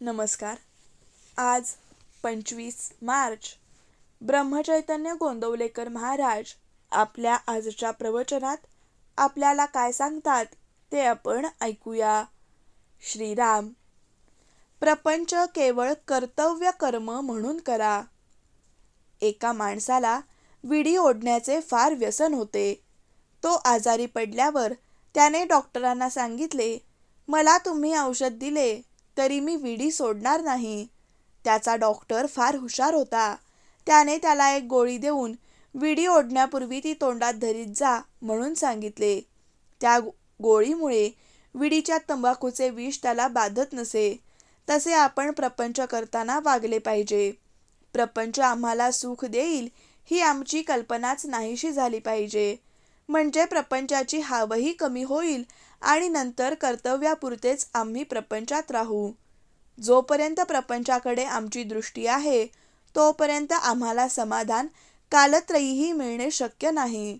नमस्कार. आज पंचवीस मार्च. ब्रह्मचैतन्य गोंदवलेकर महाराज आपल्या आजच्या प्रवचनात आपल्याला काय सांगतात ते आपण ऐकूया. श्रीराम प्रपंच केवळ कर्तव्य कर्म म्हणून करा. एका माणसाला विडी ओढण्याचे फार व्यसन होते. तो आजारी पडल्यावर त्याने डॉक्टरांना सांगितले मला तुम्ही औषध दिले. तरी मी विडी सोडणार नाही. त्याचा डॉक्टर फार हुशार होता. त्याने त्याला एक गोळी देऊन विडी ओढण्यापूर्वी ती तोंडात धरीत जा म्हणून सांगितले. त्या गोळीमुळे विडीच्या तंबाखूचे विष त्याला बाधत नसे. तसे आपण प्रपंच करताना वागले पाहिजे. प्रपंच आम्हाला सुख देईल ही आमची कल्पनाच नाहीशी झाली पाहिजे. म्हणजे प्रपंचाची हावही कमी होईल आणि नंतर कर्तव्यापुरतेच आम्ही प्रपंचात राहू. जोपर्यंत प्रपंचाकडे आमची दृष्टी आहे तोपर्यंत आम्हाला समाधान कालत्रयीही मिळणे शक्य नाही.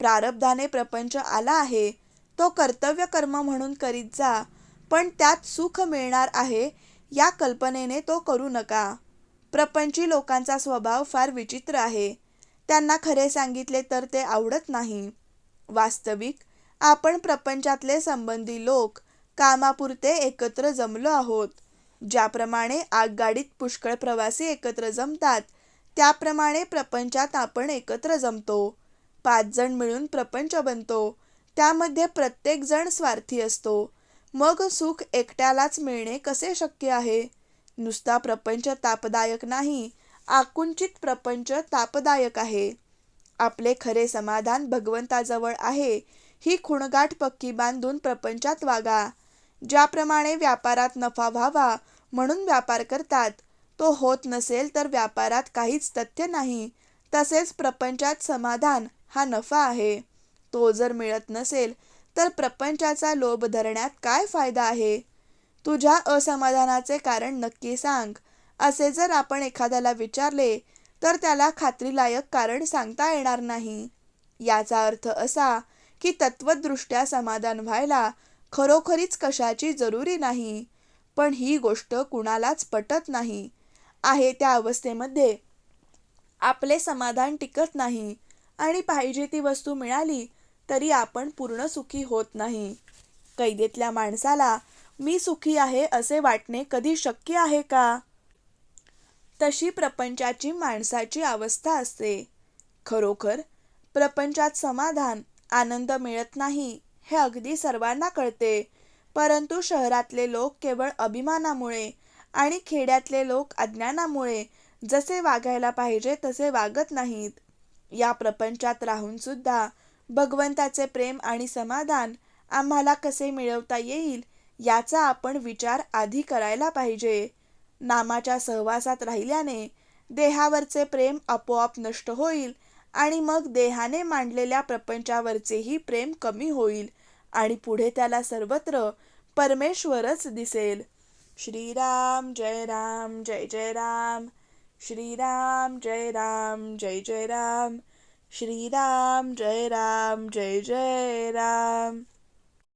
प्रारब्धाने प्रपंच आला आहे तो कर्तव्य कर्म म्हणून करीत जा पण त्यात सुख मिळणार आहे या कल्पनेने तो करू नका. प्रपंची लोकांचा स्वभाव फार विचित्र आहे. त्यांना खरे सांगितले तर ते आवडत नाही. वास्तविक आपण प्रपंचातले संबंधी लोक कामापुरते एकत्र जमलो आहोत. ज्याप्रमाणे आगगाडीत पुष्कळ प्रवासी एकत्र जमतात त्याप्रमाणे प्रपंचात आपण एकत्र जमतो. पाच जण मिळून प्रपंच बनतो त्यामध्ये प्रत्येक जण स्वार्थी असतो. मग सुख एकट्यालाच मिळणे कसे शक्य आहे? नुसता प्रपंच तापदायक नाही आकुंचित प्रपंच तापदायक आहे. आपले खरे समाधान भगवंताजवळ आहे. ही खुणगाठ पक्की बांधून प्रपंचात वागा. ज्याप्रमाणे व्यापारात नफा व्हावा म्हणून व्यापार करतात तो होत नसेल तर व्यापारात काहीच तथ्य नाही. तसेच प्रपंचात समाधान हा नफा आहे. तो जर मिळत नसेल तर प्रपंचाचा लोभ धरण्यात काय फायदा आहे? तुझ्या असमाधानाचे कारण नक्की सांग. असे जर आपण एखाद्याला विचारले तर त्याला खात्रीलायक कारण सांगता येणार नाही. याचा अर्थ असा की तत्वदृष्ट्या समाधान व्हायला खरोखरीच कशाची जरुरी नाही. पण ही गोष्ट कुणालाच पटत नाही. आहे त्या अवस्थेमध्ये आपले समाधान टिकत नाही आणि पाहिजे ती वस्तू मिळाली तरी आपण पूर्ण सुखी होत नाही. कैदेतल्या माणसाला मी सुखी आहे असे वाटणे कधी शक्य आहे का? तशी प्रपंचाची माणसाची अवस्था असते. खरोखर प्रपंचात समाधान आनंद मिळत नाही हे अगदी सर्वांना कळते. परंतु शहरातले लोक केवळ अभिमानामुळे आणि खेड्यातले लोक अज्ञानामुळे जसे वागायला पाहिजे तसे वागत नाहीत. या प्रपंचात राहून सुद्धा भगवंताचे प्रेम आणि समाधान आम्हाला कसे मिळवता येईल याचा आपण विचार आधी करायला पाहिजे. नामाच्या सहवासात राहिल्याने देहावरचे प्रेम आपोआप नष्ट होईल आणि मग देहाने मांडलेल्या प्रपंचावरचेही प्रेम कमी होईल आणि पुढे त्याला सर्वत्र परमेश्वरच दिसेल. श्रीराम जय राम जय जय राम. श्रीराम जय राम जय जय राम. श्रीराम जय राम जय जय राम.